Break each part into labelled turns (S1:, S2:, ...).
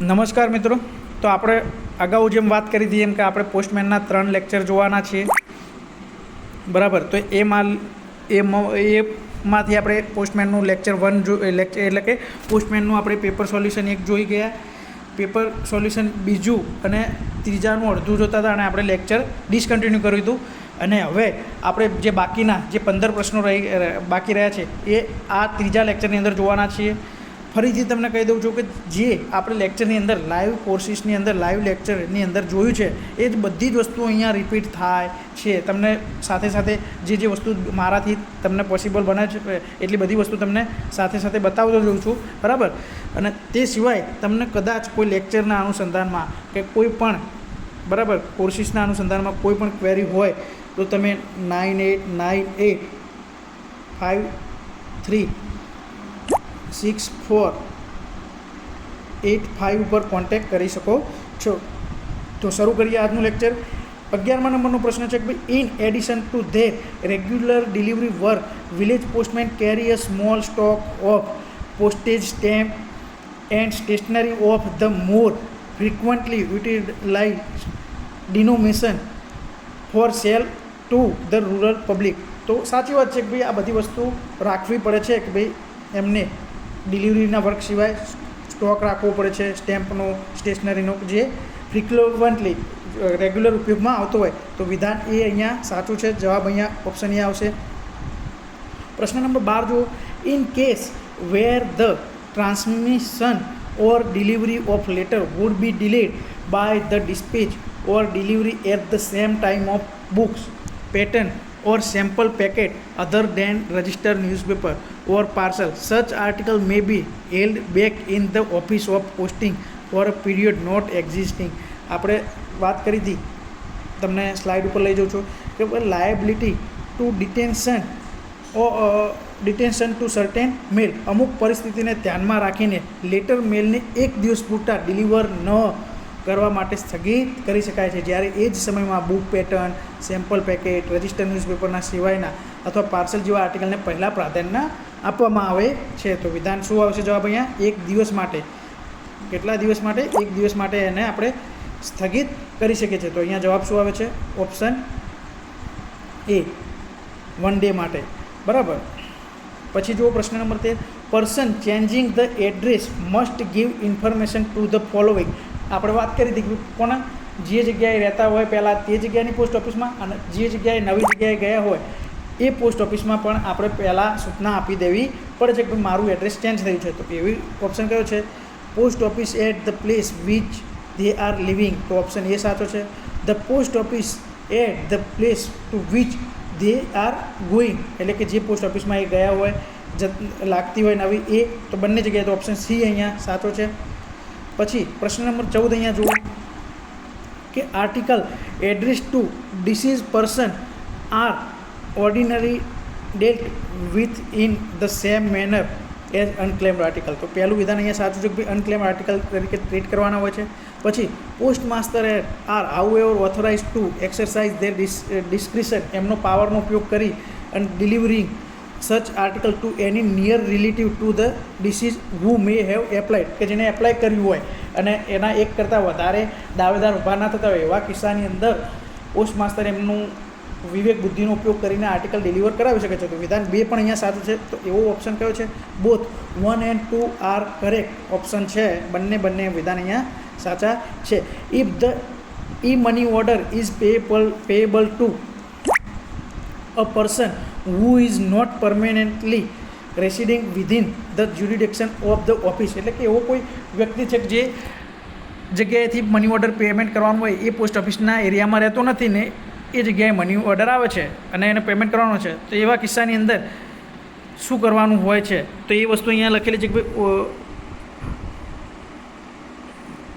S1: નમસ્કાર મિત્રો. તો આપણે અગાઉ જેમ વાત કરી હતી એમ કે આપણે પોસ્ટમેનના ત્રણ લેક્ચર જોવાના છીએ. બરાબર. તો એમાં એમાં એમાંથી આપણે પોસ્ટમેનનું લેક્ચર વન જો લેક્ચર એટલે કે પોસ્ટમેનનું આપણે પેપર સોલ્યુશન એક જોઈ ગયા. પેપર સોલ્યુશન બીજું અને ત્રીજાનું અડધું જોતા હતા અને આપણે લેક્ચર ડિસકન્ટિન્યુ કર્યું હતું. અને હવે આપણે જે બાકીના જે પંદર પ્રશ્નો રહી, બાકી રહ્યા છે, એ આ ત્રીજા લેક્ચરની અંદર જોવાના છીએ. ફરીથી તમને કહી દઉં છું કે જે આપણે લેક્ચરની અંદર લાઈવ કોર્સિસની અંદર લાઈવ લેક્ચરની અંદર જોયું છે, એ જ બધી જ વસ્તુઓ અહીંયા રિપીટ થાય છે. તમને સાથે સાથે જે જે વસ્તુ મારાથી તમને પોસિબલ બને છે, એટલી બધી વસ્તુ તમને સાથે સાથે બતાવતો જઉં છું. બરાબર? અને તે સિવાય તમને કદાચ કોઈ લેક્ચરના અનુસંધાનમાં કે કોઈ પણ, બરાબર કોર્સિસના અનુસંધાનમાં કોઈ પણ ક્વેરી હોય, તો તમે nine eight nine eight five three six four eight five ઉપર કોન્ટેક્ટ કરી શકો છો. તો શરૂ કરીએ આજનું લેક્ચર અગિયારમા નંબરનો પ્રશ્ન છે કે ભાઈ in addition to their regular delivery work village postman carry a small stock of postage stamp and stationery of the more frequently utilize denomination for sale to the rural public તો સાચી વાત છે કે ભાઈ, આ બધી વસ્તુ રાખવી પડે છે કે ભાઈ, એમને ડિલિવરીના વર્ક સિવાય સ્ટોક રાખવો પડે છે, સ્ટેમ્પનો, સ્ટેશનરીનો, જે ફ્રિક્વન્ટલી રેગ્યુલર ઉપયોગમાં આવતો હોય, તો વિધાન એ અહીંયા સાચું છે, જવાબ અહીંયા ઓપ્શન એ આવશે. પ્રશ્ન નંબર બાર જુઓ. In case where the transmission or delivery of letter would be delayed by the dispatch or delivery at the same time of books pattern or sample packet other than registered newspaper or parcel such article may be held back in the office of posting for a period not existing આપણે વાત કરી હતી તમને slide ઉપર લઈ જાઉં છું કે liability to detention detention to certain mail અમુક પરિસ્થિતિને ધ્યાનમાં રાખીને લેટર મેલને એક દિવસ પૂરતા ડિલિવર ન કરવા માટે સ્થગિત કરી શકાય છે. જ્યારે એ જ સમયમાં book pattern, sample packet register ન્યૂઝપેપરના સિવાયના અથવા પાર્સલ જેવા આર્ટિકલને પહેલાં પ્રાધાન્ય આપવામાં આવે છે. તો વિધાન શું આવશે જવાબ અહીંયા? એક દિવસ માટે. કેટલા દિવસ માટે? એક દિવસ માટે એને આપણે સ્થગિત કરી શકીએ છીએ. તો અહીંયા જવાબ શું આવે છે? ઓપ્શન એ, વન ડે માટે. બરાબર? પછી જુઓ પ્રશ્ન નંબર તેર. Person changing the address must give information to the following આપણે વાત કરી હતી કોના? જે જગ્યાએ રહેતા હોય પહેલાં તે જગ્યાની પોસ્ટ ઓફિસમાં અને જે જગ્યાએ નવી જગ્યાએ ગયા હોય એ પોસ્ટ ઓફિસમાં પણ આપણે પહેલાં સૂચના આપી દેવી પડે છે કે મારું એડ્રેસ ચેન્જ થયું છે. તો એવી ઓપ્શન કયો છે? Post office at the place which they are living તો ઓપ્શન એ સાચો છે. The post office at the place to which they are going એટલે કે જે પોસ્ટ ઓફિસમાં એ ગયા હોય લાગતી હોય નવી એ, તો બંને જગ્યાએ તો ઓપ્શન સી અહીંયા સાચો છે. પછી પ્રશ્ન નંબર ચૌદ અહીંયા જુઓ કે article address to deceased person are ordinary date with in the same manner as unclaimed article. તો પહેલું વિધાન અહીંયા સાચું છે કે અનક્લેમ્ડ અનક્લેમ આર્ટિકલ તરીકે ટ્રીટ કરવાના હોય છે. પછી post master are however authorise to exercise their discretion એમનો પાવરનો ઉપયોગ કરી અને delivering such article to any near relative to the deceased who may have applied કે જેને એપ્લાય કર્યું હોય. અને એના એક કરતાં વધારે દાવેદાર ઊભા ના થતા હોય એવા કિસ્સાની અંદર પોસ્ટ માસ્તર એમનું વિવેક બુદ્ધિનો ઉપયોગ કરીને આર્ટિકલ ડિલિવર કરાવી શકે છે. તો વિધાન બે પણ અહીંયા સાથે છે. તો એવો ઓપ્શન કયો છે? Both one and two are correct option છે. બંને બંને વિધાન અહીંયા સાચા છે. If the e money order is payable payable to a person who is not permanently residing within the jurisdiction of the office એટલે કે એવો કોઈ વ્યક્તિ છે જે જગ્યાએથી મની ઓર્ડર પેમેન્ટ કરવાનું હોય, એ પોસ્ટ ઓફિસના એરિયામાં રહેતો નથી ને એ જગ્યાએ મની ઓર્ડર આવે છે અને એને પેમેન્ટ કરવાનો છે, તો એવા કિસ્સાની અંદર શું કરવાનું હોય છે? તો એ વસ્તુ અહીંયા લખેલી છે કે ભાઈ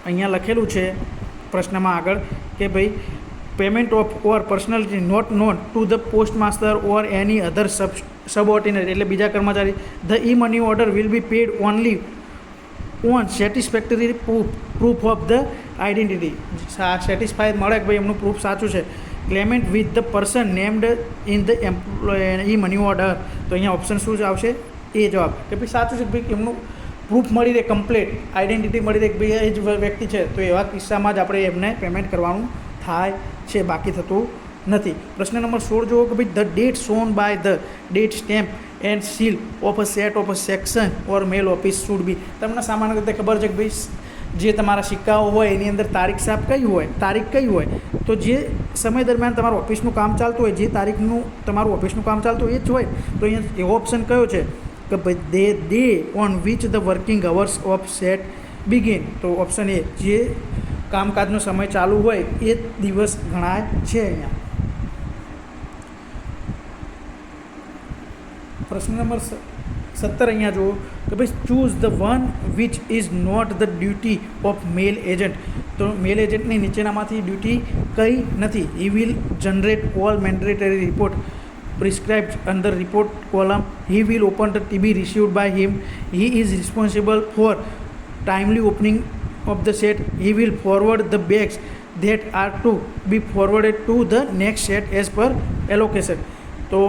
S1: અહીંયા લખેલું છે પ્રશ્નમાં આગળ કે ભાઈ payment of or personality not known to the post master or any other sub subordinate એટલે બીજા કર્મચારી the e money order will be paid only on satisfactory proof proof of the identity satisfy મળે કે ભાઈ એમનું proof સાચું છે? Claimant with the person named in the employ e money order તો અહીંયા ઓપ્શન શું આવશે? એ જવાબ. કે ભાઈ સાચું છે ભાઈ એમનું પ્રૂફ મળી રહે કમ્પ્લેટ આઈડેન્ટિટી મળી રહે કે ભાઈ એ જ વ્યક્તિ છે? તો એવા કિસ્સામાં જ આપણે એમને પેમેન્ટ કરવાનું થાય છે, બાકી થતું નથી. પ્રશ્ન નંબર સોળ જુઓ કે ભાઈ the date shown by the date stamp and seal of a set of a section or mail office should be તમને સામાન્ય રીતે ખબર છે કે ભાઈ, જે તમારા સિક્કાઓ હોય, એની અંદર તારીખ સાફ કઈ હોય, તારીખ કઈ હોય, તો જે સમય દરમિયાન તમારું ઓફિસનું કામ ચાલતું હોય, જે તારીખનું તમારું ઓફિસનું કામ ચાલતું હોય, એ જ હોય. તો અહીંયા એવો ઓપ્શન કયો છે? કે ભાઈ the day on which the working hours of set begin તો ઓપ્શન એ, જે કામકાજનો સમય ચાલુ હોય એ દિવસ ગણાય છે અહીંયા. પ્રશ્ન નંબર સત્તર અહીંયા જુઓ કે ભાઈ choose the one which is not the duty of mail agent તો મેલ એજન્ટની નીચેનામાંથી ડ્યુટી કઈ નથી. He will generate all mandatory report prescribed under report column he will open the TB received by him he is responsible for timely opening of the set, he will forward the bags that are to be forwarded to the next set as per allocation. તો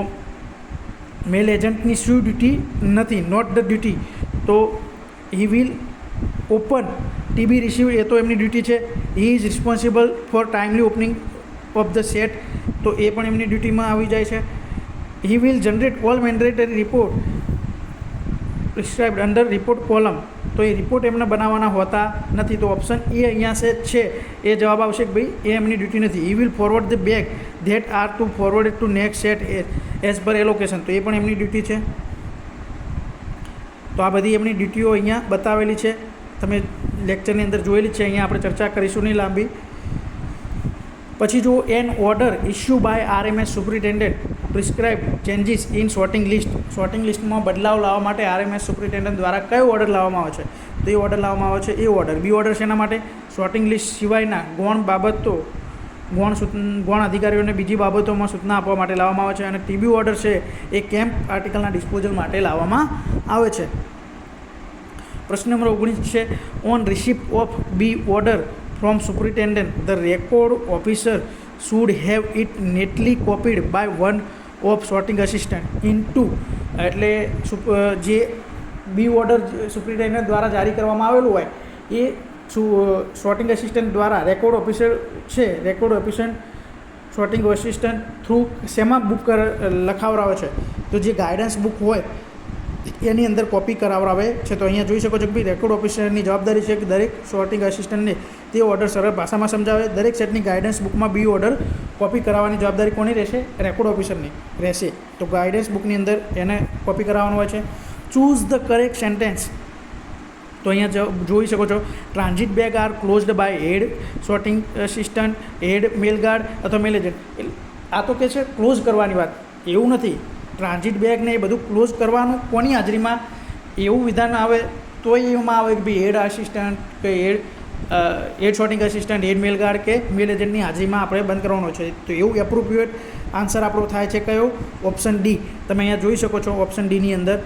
S1: mail એજન્ટની શું duty નથી not the duty તો he will open TB receive એ તો એમની duty છે he is responsible for timely opening of the set તો એ પણ એમની ડ્યુટીમાં આવી જાય છે he will generate all mandatory report prescribed under report column તો એ રિપોર્ટ એમને બનાવવાના હોતા નથી. તો ઓપ્શન એ અહીંયા છે છે. એ જવાબ આવશે કે ભાઈ, એ એમની ડ્યુટી નથી. He will forward the bag that are to forward to next set as per allocation તો એ પણ એમની ડ્યુટી છે. તો આ બધી એમની ડ્યુટીઓ અહીંયા બતાવેલી છે. તમે લેક્ચરની અંદર જોયેલી છે. અહીંયા આપણે ચર્ચા કરીશું નહીં લાંબી. પછી જો an order issue by R M S superintendent prescribe changes in sorting list. Sorting લિસ્ટમાં બદલાવ લાવવા માટે આર એમ એસ સુપ્રિન્ટેન્ડન્ટ દ્વારા કયો ઓર્ડર લાવવામાં આવે છે? તો એ ઓર્ડર લાવવામાં આવે છે, એ ઓર્ડર. બી ઓર્ડર શેના માટે? શોર્ટિંગ લિસ્ટ સિવાયના ગૌણ બાબતો, ગૌણ સૂચ, ગૌણ અધિકારીઓને બીજી બાબતોમાં સૂચના આપવા માટે લાવવામાં આવે છે અને ટીબી ઓર્ડર છે, એ કેમ્પ આર્ટિકલના ડિસ્પોઝલ માટે લાવવામાં આવે છે. પ્રશ્ન નંબર ઓગણીસ છે, on receipt of B order from superintendent the record officer should have it neatly copied by one of sorting assistant into એટલે જે બી ઓર્ડર સુપ્રિન્ટેન્ડન્ટ દ્વારા જારી કરવામાં આવેલું હોય, એ શોર્ટિંગ અસિસ્ટન્ટ દ્વારા રેકોર્ડ ઓફિસર છે record officer sorting assistant through શેમાં બુક કર લખાવરાવે છે? તો જે ગાઈડન્સ બુક હોય, એની અંદર કોપી કરાવરાવે છે. તો અહીંયા જોઈ શકો છો કે રેકોર્ડ ઓફિસરની જવાબદારી છે કે દરેક શોર્ટિંગ અસિસ્ટન્ટને તે ઓર્ડર સરળ ભાષામાં સમજાવે. દરેક સેટની ગાઈડન્સ બુકમાં બી ઓર્ડર કોપી કરાવવાની જવાબદારી કોની રહેશે? રેકોર્ડ ઓફિસરની રહેશે. તો ગાઈડન્સ બુકની અંદર એને કોપી કરાવવાનું હોય છે. ચૂઝ ધ કરેક્ટ સેન્ટેન્સ તો અહીંયા જોઈ શકો છો. Transit bag are closed by head sorting assistant head mail guard અથવા મેલ એજન્ટ આ તો કે છે ક્લોઝ કરવાની વાત. એવું નથી. ટ્રાન્ઝિટ બેગને એ બધું ક્લોઝ કરવાનું કોની હાજરીમાં? એવું વિધાન આવે, તોય એમાં આવે કે ભાઈ એડ આસિસ્ટન્ટ કે હેડ હેડ અસિસ્ટન્ટ હેડ મેલ ગાર્ડ કે મેલ એજન્ટની હાજરીમાં આપણે બંધ કરવાનો છે તો એવું એપ્રોપ્રિએટ આન્સર આપણો થાય છે કયો ઓપ્શન ડી તમે અહીંયા જોઈ શકો છો ઓપ્શન ડીની અંદર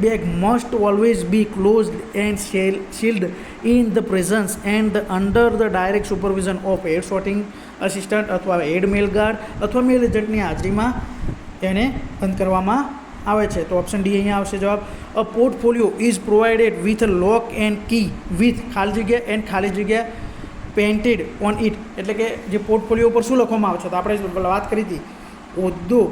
S1: bag must always be closed and seal- sealed in the presence and the under the direct supervision of head sorting assistant અથવા head mail guard અથવા મેલ એજન્ટની હાજરીમાં એને બંધ કરવામાં આવે છે. તો ઓપ્શન ડી અહીંયા આવશે જવાબ. A portfolio is provided with lock and key with ખાલી જગ્યા એન્ડ ખાલી જગ્યા પેન્ટેડ ઓન ઇટ એટલે કે જે પોર્ટફોલિયો ઉપર શું લખવામાં આવે છે? તો આપણે વાત કરી હતી. હોદ્દો.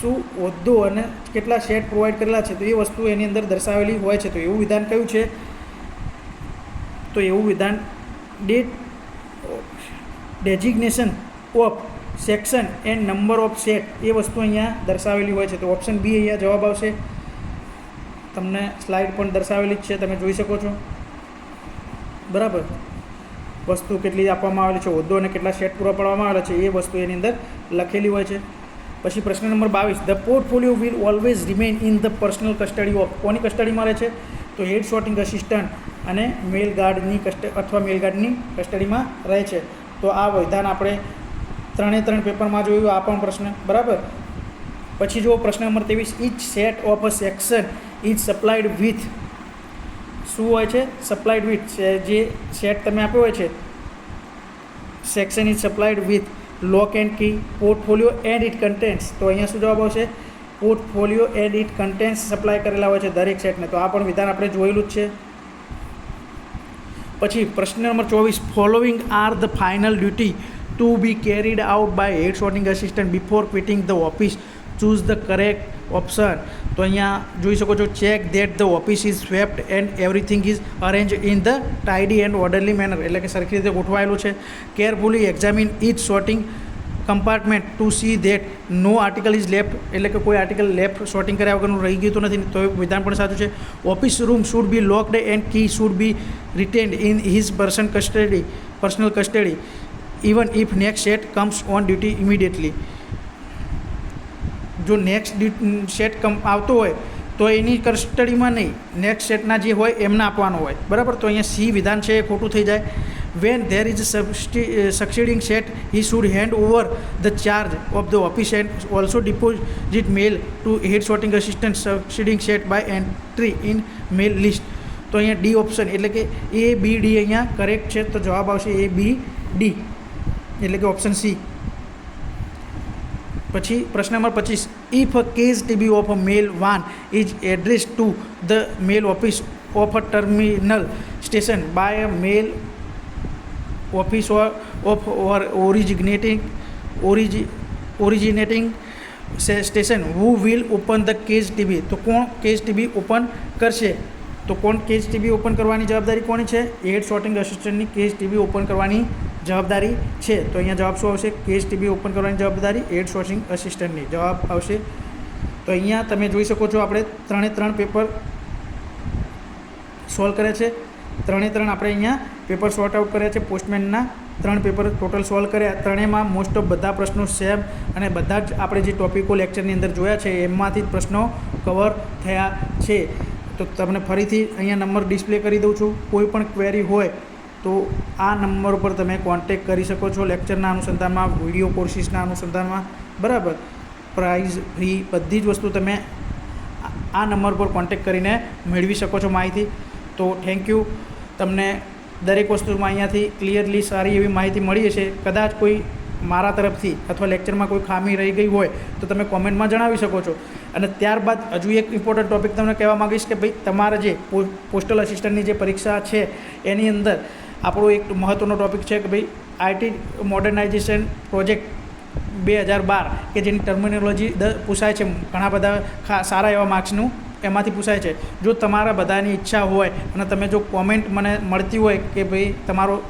S1: શું હોદ્દો અને કેટલા શેડ પ્રોવાઈડ કરેલા છે? તો એ વસ્તુ એની અંદર દર્શાવેલી હોય છે. તો એવું વિધાન કયું છે? તો એવું વિધાન date designation of section and number of set એ વસ્તુ અહીંયા દર્શાવેલી હોય છે. તો ઓપ્શન બી અહીંયા જવાબ આવશે. તમને સ્લાઇડ પણ દર્શાવેલી જ છે, તમે જોઈ શકો છો. બરાબર? વસ્તુ કેટલી આપવામાં આવેલી છે, હોદ્દો અને કેટલા સેટ પૂરા પાડવામાં આવેલા છે, એ વસ્તુ એની અંદર લખેલી હોય છે. પછી પ્રશ્ન નંબર બાવીસ. The portfolio will always remain in the personal custody of કોની કસ્ટડીમાં રહે છે? તો હેડ શોર્ટિંગ અસિસ્ટન્ટ અને મેલ ગાર્ડની કસ્ટ અથવા મેલ ગાર્ડની કસ્ટડીમાં રહે છે. તો આ વિધાન આપણે ત્રણે ત્રણ પેપરમાં જોયું આ પણ પ્રશ્ન. બરાબર? પછી જુઓ પ્રશ્ન નંબર ત્રેવીસ. Each set of a section is supplied with શું હોય છે? સપ્લાઈડ વિથ જે સેટ તમે આપ્યો હોય છે. Section is supplied with lock and key portfolio and it contents તો અહીંયા શું જવાબ આવશે? Portfolio and it contents supply કરેલા હોય છે દરેક સેટને તો આ પણ વિધાન આપણે જોયેલું જ છે. પછી પ્રશ્ન નંબર ચોવીસ. Following are the final duty to be carried out by head sorting assistant before quitting the office choose the correct option તો અહીંયા જોઈ શકો છો check that the office is swept and everything is arrange in the tidy and orderly manner એટલે કે સરખી રીતે ગોઠવાયેલું છે. Carefully examine each sorting compartment to see that no article is left એટલે કે કોઈ આર્ટિકલ લેફ્ટ શોર્ટિંગ કર્યા વગરનું રહી ગયું નથી. તો વિધાન પણ સાચું છે. Office room should be locked and key should be retained in his person custody personal custody even if next set comes on duty immediately જો નેક્સ્ટ સેટ કમ આવતો હોય, તો એની કસ્ટડીમાં નહીં. નેક્સ્ટ સેટના જે હોય, એમને આપવાનો હોય. બરાબર? તો અહીંયા સી વિધાન છે એ ખોટું થઈ જાય. When there is subsiding set he should hand over the charge of the office and also deposit mail to head sorting assistant subsiding set by entry in mail list તો અહીંયા ડી ઓપ્શન એટલે કે એ B D અહીંયા correct છે, તો જવાબ આવશે એ B D એટલે કે ઓપ્શન સી પછી પ્રશ્ન નંબર પચીસ. If a case TB of a mail van is address to the mail office of a terminal station by a mail office of or originating ઓરિજિ originating station who will open the case TB તો કોણ case TB open કરશે? તો કોણ case TB open કરવાની જવાબદારી કોની છે? Head sorting અસિસ્ટન્ટની કેસ ટીબી ઓપન કરવાની જવાબદારી છે, તો અહીંયા જવાબ શું આવશે? કેસ ટીબી ઓપન કરવાની જવાબદારી, એડ સોર્સિંગ અસિસ્ટન્ટની જવાબ આવશે. તો અહીંયા તમે જોઈ શકો છો, આપણે ત્રણે ત્રણ પેપર સોલ્વ કર્યા છે. ત્રણે ત્રણ આપણે અહીંયા પેપર સોર્ટ આઉટ કર્યા છે, પોસ્ટમેનના ત્રણ પેપર ટોટલ સોલ્વ કર્યા. ત્રણેયમાં મોસ્ટ ઓફ બધા પ્રશ્નો સેમ અને બધા જ આપણે જે ટોપિકો લેક્ચરની અંદર જોયા છે, એમાંથી જ પ્રશ્નો કવર થયા છે. તો તમને ફરીથી અહીંયા નંબર ડિસ્પ્લે કરી દઉં છું. કોઈ પણ ક્વેરી હોય તો આ નંબર ઉપર તમે કોન્ટેક કરી શકો છો લેક્ચરના અનુસંધાનમાં વીડિયો કોર્સિસના અનુસંધાનમાં. બરાબર? પ્રાઇઝ ફી બધી જ વસ્તુ તમે આ- નંબર પર કોન્ટેક કરીને મેળવી શકો છો માહિતી. તો થેન્ક યુ તમને દરેક વસ્તુમાં અહીંયાથી ક્લિયરલી સારી એવી માહિતી મળી હશે. કદાચ કોઈ મારા તરફથી અથવા લેક્ચરમાં કોઈ ખામી રહી ગઈ હોય તો તમે કોમેન્ટમાં જણાવી શકો છો. અને ત્યારબાદ હજુ એક ઇમ્પોર્ટન્ટ ટોપિક તમને કહેવા માગીશ કે ભાઈ તમારા જે પોસ્ટલ અસિસ્ટન્ટની જે પરીક્ષા છે એની અંદર આપણો એક મહત્ત્વનો ટોપિક છે કે ભાઈ આઈટી મોડર્નાઇઝેશન પ્રોજેક્ટ બે હજાર બાર, કે જેની ટર્મિનોલોજી દ પૂછાય છે ઘણા બધા સારા એવા માર્ક્સનું એમાંથી પૂછાય છે. જો તમારા બધાની ઈચ્છા હોય અને તમે જો કોમેન્ટ મને મળતી હોય કે ભાઈ તમારો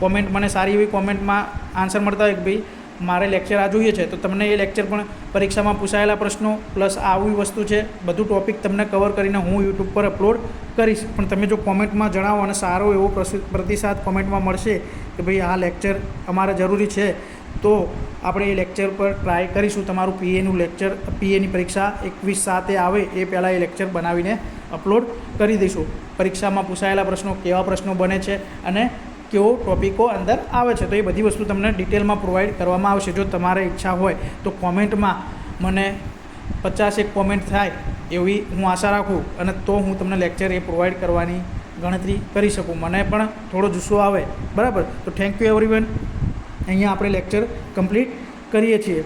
S1: કોમેન્ટ મને સારી એવી કોમેન્ટમાં આન્સર મળતા હોય કે ભાઈ મારે લેક્ચર આ જોઈએ છે, તો તમને એ લેક્ચર પણ પરીક્ષામાં પૂછાયેલા પ્રશ્નો પ્લસ આવી વસ્તુ છે, બધું ટોપિક તમને કવર કરીને હું યુટ્યુબ પર અપલોડ કરીશ. પણ તમે જો કોમેન્ટમાં જણાવો અને સારો એવો પ્રતિસાદ કોમેન્ટમાં મળશે કે ભાઈ આ લેક્ચર અમારે જરૂરી છે, તો આપણે એ લેક્ચર પર ટ્રાય કરીશું. તમારું પીએનું લેક્ચર પીએની પરીક્ષા એકવીસ સાતે આવે એ પહેલાં એ લેક્ચર બનાવીને અપલોડ કરી દઈશું. પરીક્ષામાં પૂછાયેલા પ્રશ્નો કેવા પ્રશ્નો બને છે અને કેવો ટોપિકો અંદર આવે છે. તો એ બધી વસ્તુ તમને ડિટેલમાં પ્રોવાઈડ કરવામાં આવશે. જો તમારે ઈચ્છા હોય તો કોમેન્ટમાં મને પચાસ એક કોમેન્ટ થાય એવી હું આશા રાખું અને તો હું તમને લેક્ચર એ પ્રોવાઈડ કરવાની ગણતરી કરી શકું. મને પણ થોડો જુસ્સો આવે. બરાબર? તો થેન્ક યુ એવરીવન અહીંયા આપણે લેક્ચર કમ્પ્લીટ કરીએ છીએ.